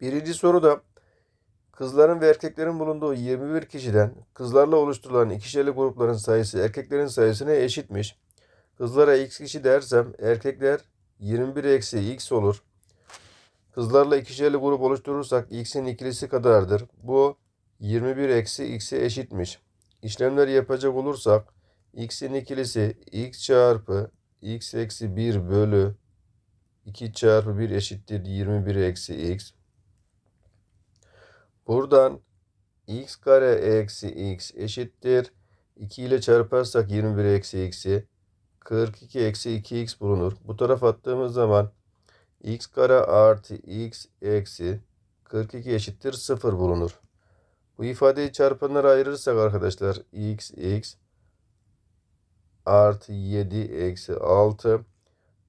Birinci soruda kızların ve erkeklerin bulunduğu 21 kişiden kızlarla oluşturulan ikişerli grupların sayısı erkeklerin sayısına eşitmiş. Kızlara x kişi dersem erkekler 21 eksi x olur. Kızlarla ikişerli grup oluşturursak x'in ikilisi kadardır. Bu 21 eksi x'e eşitmiş. İşlemleri yapacak olursak x'in ikilisi x çarpı x eksi 1 bölü 2 çarpı 1 eşittir 21 eksi x. Buradan x kare eksi x eşittir. 2 ile çarparsak 21 eksi x'i 42 eksi 2x bulunur. Bu tarafa attığımız zaman x kare artı x eksi 42 eşittir 0 bulunur. Bu ifadeyi çarpanlara ayırırsak arkadaşlar x x artı 7 eksi 6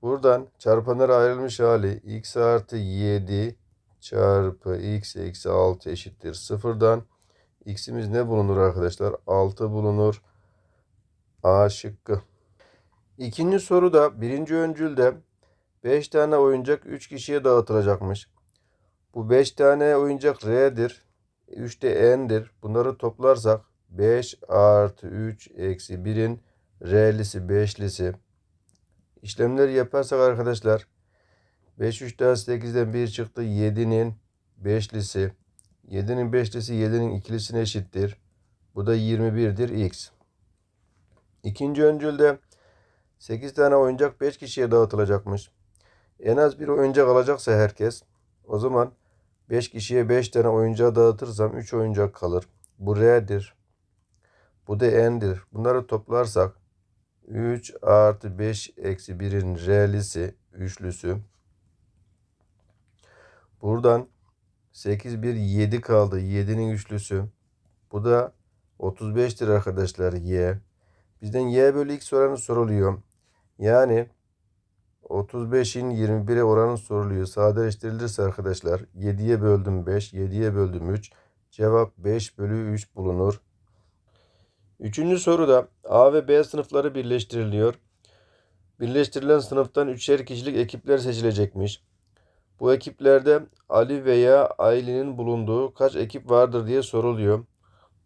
buradan çarpanlara ayrılmış hali x artı 7 çarpı x eksi 6 eşittir 0'dan x'imiz ne bulunur arkadaşlar? 6 bulunur. A şıkkı. İkinci soruda birinci öncülde 5 tane oyuncak 3 kişiye dağıtılacakmış. Bu 5 tane oyuncak R'dir. 3 de N'dir. Bunları toplarsak 5 artı 3 eksi 1'in R'lisi 5'lisi. İşlemleri yaparsak arkadaşlar 5 3 daha 8'den 1 çıktı. 7'nin 5'lisi. 7'nin 5'lisi 7'nin ikilisine eşittir. Bu da 21'dir x. İkinci öncülde 8 tane oyuncak 5 kişiye dağıtılacakmış. En az bir oyuncak alacaksa herkes o zaman 5 kişiye 5 tane oyuncağı dağıtırsam 3 oyuncak kalır. Bu R'dir. Bu da N'dir. Bunları toplarsak 3 artı 5 eksi 1'in R'lisi, üçlüsü. Buradan 8 1 7 kaldı. 7'nin üçlüsü. Bu da 35'tir arkadaşlar y. Bizden y bölü x oranı soruluyor. Yani 35'in 21'e oranı soruluyor. Sadeleştirilirse arkadaşlar 7'ye böldüm 5, 7'ye böldüm 3. Cevap 5 bölü 3 bulunur. Üçüncü soruda A ve B sınıfları birleştiriliyor. Birleştirilen sınıftan üçer kişilik ekipler seçilecekmiş. Bu ekiplerde Ali veya Aylin'in bulunduğu kaç ekip vardır diye soruluyor.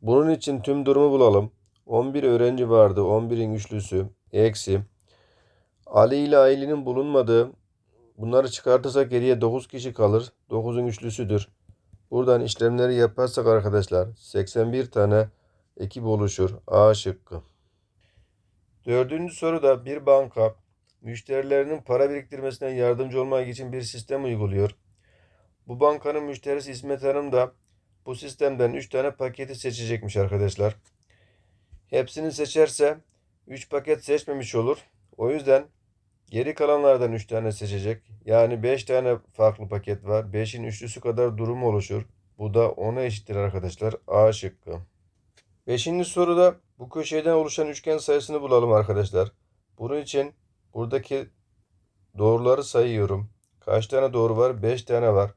Bunun için tüm durumu bulalım. 11 öğrenci vardı. 11'in üçlüsü. Eksi. Ali ile Aylin'in bulunmadığı bunları çıkartırsak geriye 9 kişi kalır. 9'un üçlüsüdür. Buradan işlemleri yaparsak arkadaşlar 81 tane ekip oluşur. A şıkkı. Dördüncü soruda bir banka müşterilerinin para biriktirmesine yardımcı olmak için bir sistem uyguluyor. Bu bankanın müşterisi İsmet Hanım da bu sistemden 3 tane paketi seçecekmiş arkadaşlar. Hepsini seçerse 3 paket seçmemiş olur. O yüzden geri kalanlardan 3 tane seçecek. Yani 5 tane farklı paket var. 5'in üçlüsü kadar durum oluşur. Bu da 10'a eşittir arkadaşlar. A şıkkı. Beşinci soruda bu köşeden oluşan üçgen sayısını bulalım arkadaşlar. Bunun için buradaki doğruları sayıyorum. Kaç tane doğru var? 5 tane var.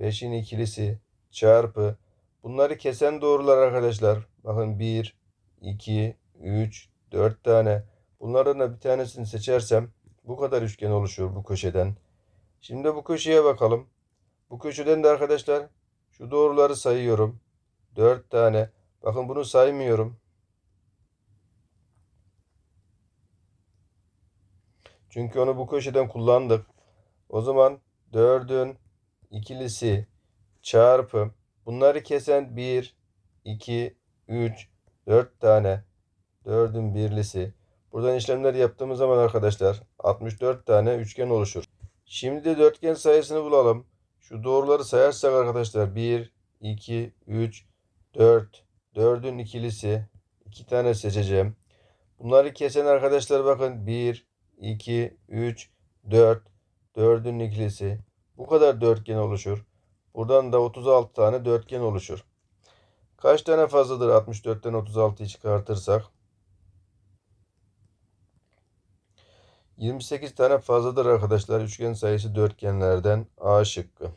5'in ikilisi çarpı. Bunları kesen doğrular arkadaşlar. Bakın 1, 2, 3, 4 tane. Bunlardan da bir tanesini seçersem bu kadar üçgen oluşuyor bu köşeden. Şimdi bu köşeye bakalım. Bu köşeden de arkadaşlar şu doğruları sayıyorum. 4 tane. Bakın bunu saymıyorum. Çünkü onu bu köşeden kullandık. O zaman 4'ün ikilisi çarpı bunları kesen 1, 2, 3, 4 tane 4'ün birlisi. Buradan işlemler yaptığımız zaman arkadaşlar 64 tane üçgen oluşur. Şimdi de dörtgen sayısını bulalım. Şu doğruları sayarsak arkadaşlar 1, 2, 3, 4, 4'ün ikilisi. 2 tane seçeceğim. Bunları kesen arkadaşlar bakın 1, 2, 3, 4. 4'ün ikilisi. Bu kadar dörtgen oluşur. Buradan da 36 tane dörtgen oluşur. Kaç tane fazladır 64'ten 36'yı çıkartırsak? 28 tane fazladır arkadaşlar. Üçgen sayısı dörtgenlerden A şıkkı.